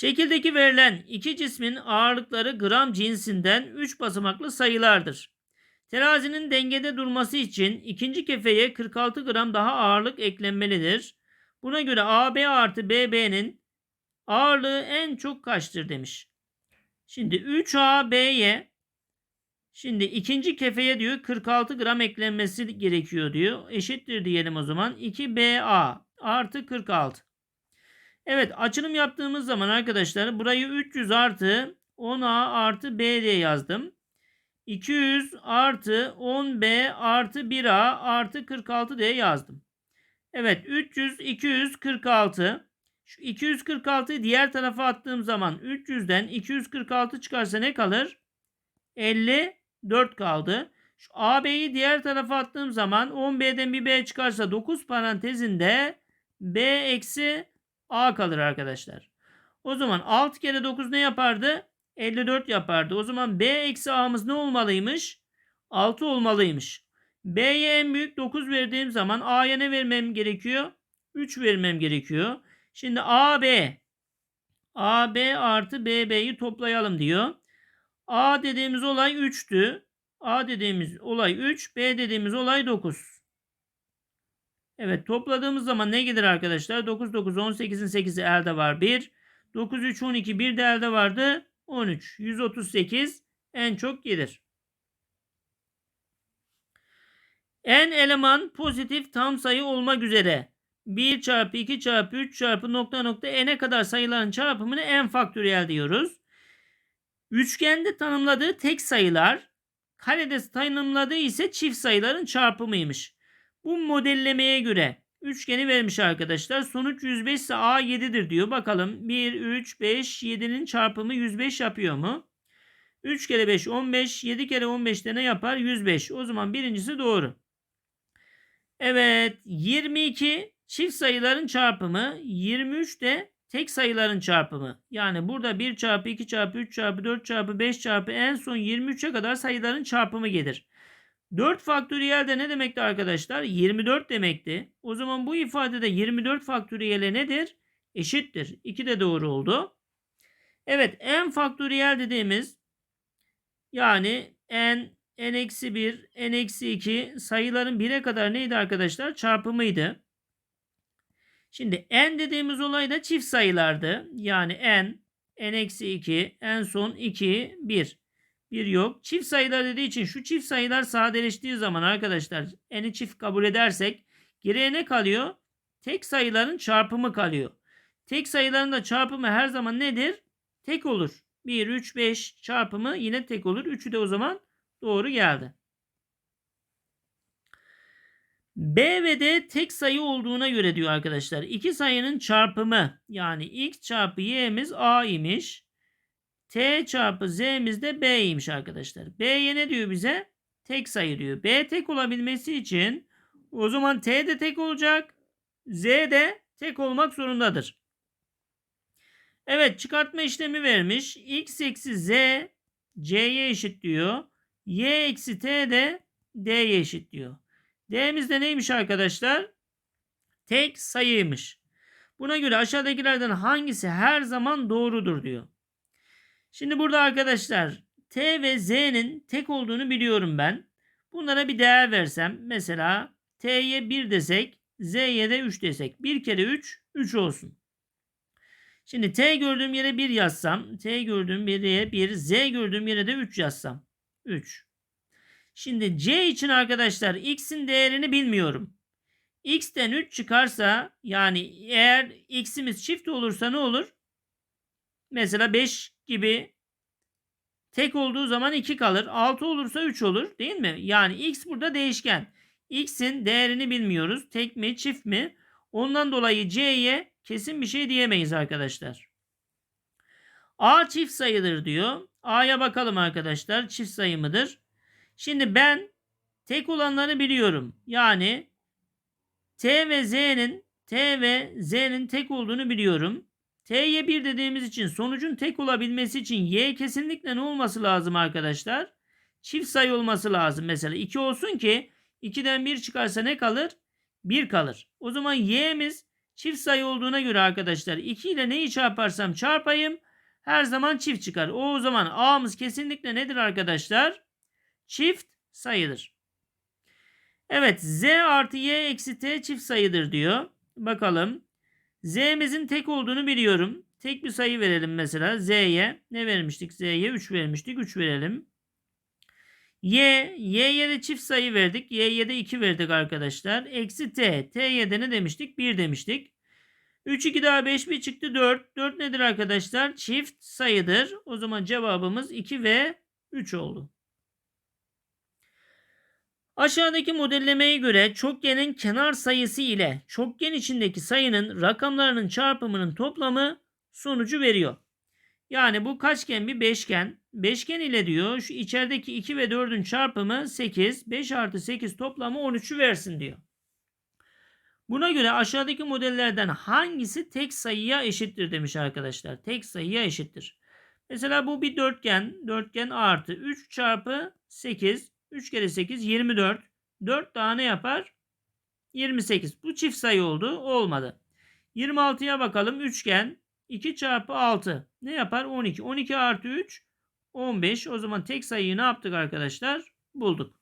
Şekildeki verilen iki cismin ağırlıkları gram cinsinden 3 basamaklı sayılardır. Terazinin dengede durması için ikinci kefeye 46 gram daha ağırlık eklenmelidir. Buna göre AB artı BB'nin ağırlığı en çok kaçtır demiş. Şimdi 3AB'ye şimdi ikinci kefeye diyor 46 gram eklenmesi gerekiyor diyor. Eşittir diyelim o zaman 2BA artı 46. Evet açılım yaptığımız zaman arkadaşlar burayı 300 artı 10A artı B diye yazdım. 200 artı 10B artı 1A artı 46 diye yazdım. Evet 300 246 şu 246'yı diğer tarafa attığım zaman 300'den 246 çıkarsa ne kalır? 54 kaldı. Şu AB'yi diğer tarafa attığım zaman 10B'den bir B çıkarsa 9 parantezinde B eksi A kalır arkadaşlar. O zaman 6 kere 9 ne yapardı? 54 yapardı. O zaman B eksi A'mız ne olmalıymış? 6 olmalıymış. B'ye en büyük 9 verdiğim zaman A'ya ne vermem gerekiyor? 3 vermem gerekiyor. Şimdi AB AB artı BB'yi toplayalım diyor. A dediğimiz olay 3'tü. A dediğimiz olay 3. B dediğimiz olay 9. Evet topladığımız zaman ne gelir arkadaşlar? 9 9 18'in 8'i elde var 1. 9 3 12 bir de elde vardı 13. 138 en çok gelir. n eleman pozitif tam sayı olmak üzere 1 çarpı 2 çarpı 3 çarpı nokta nokta n'e kadar sayıların çarpımını n faktöriyel diyoruz. Üçgende tanımladığı tek sayılar karede tanımladığı ise çift sayıların çarpımıymış. Bu modellemeye göre üçgeni vermiş arkadaşlar. Sonuç 105 ise A 7'dir diyor. Bakalım 1, 3, 5, 7'nin çarpımı 105 yapıyor mu? 3 kere 5 15, 7 kere 15 de ne yapar? 105. O zaman birincisi doğru. Evet 22 çift sayıların çarpımı 23 de tek sayıların çarpımı. Yani burada 1 çarpı 2 çarpı 3 çarpı 4 çarpı 5 çarpı en son 23'e kadar sayıların çarpımı gelir. 4 faktöriyel de ne demekti arkadaşlar? 24 demekti. O zaman bu ifadede 24 faktöriyele nedir? Eşittir. 2 de doğru oldu. Evet n faktöriyel dediğimiz yani n, n-1, n-2 sayıların 1'e kadar neydi arkadaşlar? Çarpımıydı. Şimdi n dediğimiz olay da çift sayılardı. Yani n, n-2, en son 2, 1. 1 yok. Çift sayılar dediği için şu çift sayılar sadeleştiği zaman arkadaşlar n'i çift kabul edersek geriye ne kalıyor? Tek sayıların çarpımı kalıyor. Tek sayıların da çarpımı her zaman nedir? Tek olur. 1, 3, 5 çarpımı yine tek olur. 3'ü de o zaman doğru geldi. B ve D tek sayı olduğuna göre diyor arkadaşlar. İki sayının çarpımı yani x çarpı y'miz a imiş. T çarpı z'miz de b'ymiş arkadaşlar. B'ye ne diyor bize? Tek sayı diyor. B tek olabilmesi için o zaman T de tek olacak. Z de tek olmak zorundadır. Evet çıkartma işlemi vermiş. X eksi Z C'ye eşit diyor. Y eksi T de D'ye eşit diyor. D'miz de neymiş arkadaşlar? Tek sayıymış. Buna göre aşağıdakilerden hangisi her zaman doğrudur diyor. Şimdi burada arkadaşlar T ve Z'nin tek olduğunu biliyorum ben. Bunlara bir değer versem mesela T'ye 1 desek Z'ye de 3 desek. 1 kere 3 3 olsun. Şimdi T gördüğüm yere 1 yazsam T gördüğüm yere 1 Z gördüğüm yere de 3 yazsam. 3. Şimdi C için arkadaşlar X'in değerini bilmiyorum. X'ten 3 çıkarsa yani eğer X'imiz çift olursa ne olur? Mesela 5 gibi tek olduğu zaman 2 kalır. 6 olursa 3 olur değil mi? Yani X burada değişken. X'in değerini bilmiyoruz. Tek mi çift mi? Ondan dolayı C'ye kesin bir şey diyemeyiz arkadaşlar. A çift sayıdır diyor. A'ya bakalım arkadaşlar. Çift sayı mıdır? Şimdi ben tek olanları biliyorum. Yani T ve Z'nin T ve Z'nin tek olduğunu biliyorum. T'ye 1 dediğimiz için sonucun tek olabilmesi için Y kesinlikle ne olması lazım arkadaşlar? Çift sayı olması lazım. Mesela 2 olsun ki 2'den 1 çıkarsa ne kalır? 1 kalır. O zaman Y'miz Çift sayı olduğuna göre arkadaşlar 2 ile neyi çarparsam çarpayım her zaman çift çıkar. O, o zaman A'mız kesinlikle nedir arkadaşlar? Çift sayıdır. Evet z artı y eksi t çift sayıdır diyor. Bakalım. Z'mizin tek olduğunu biliyorum. Tek bir sayı verelim mesela. Z'ye ne vermiştik? Z'ye 3 vermiştik. 3 verelim. Y, Y'ye de çift sayı verdik. Y'ye de 2 verdik arkadaşlar. Eksi T. T'ye de ne demiştik? 1 demiştik. 3, 2 daha 5 bir çıktı 4. 4 nedir arkadaşlar? Çift sayıdır. O zaman cevabımız 2 ve 3 oldu. Aşağıdaki modellemeye göre çokgenin kenar sayısı ile çokgen içindeki sayının rakamlarının çarpımının toplamı sonucu veriyor. Yani bu kaçgen bir beşgen. Beşgen ile diyor şu içerideki 2 ve 4'ün çarpımı 8. 5 artı 8 toplamı 13'ü versin diyor. Buna göre aşağıdaki modellerden hangisi tek sayıya eşittir demiş arkadaşlar. Tek sayıya eşittir. Mesela bu bir dörtgen. Dörtgen artı 3 çarpı 8. 3 kere 8 24. 4 daha ne yapar? 28. Bu çift sayı oldu. Olmadı. 26'ya bakalım. Üçgen 2 çarpı 6 ne yapar? 12. 12 artı 3 15. O zaman tek sayıyı ne yaptık arkadaşlar? Bulduk.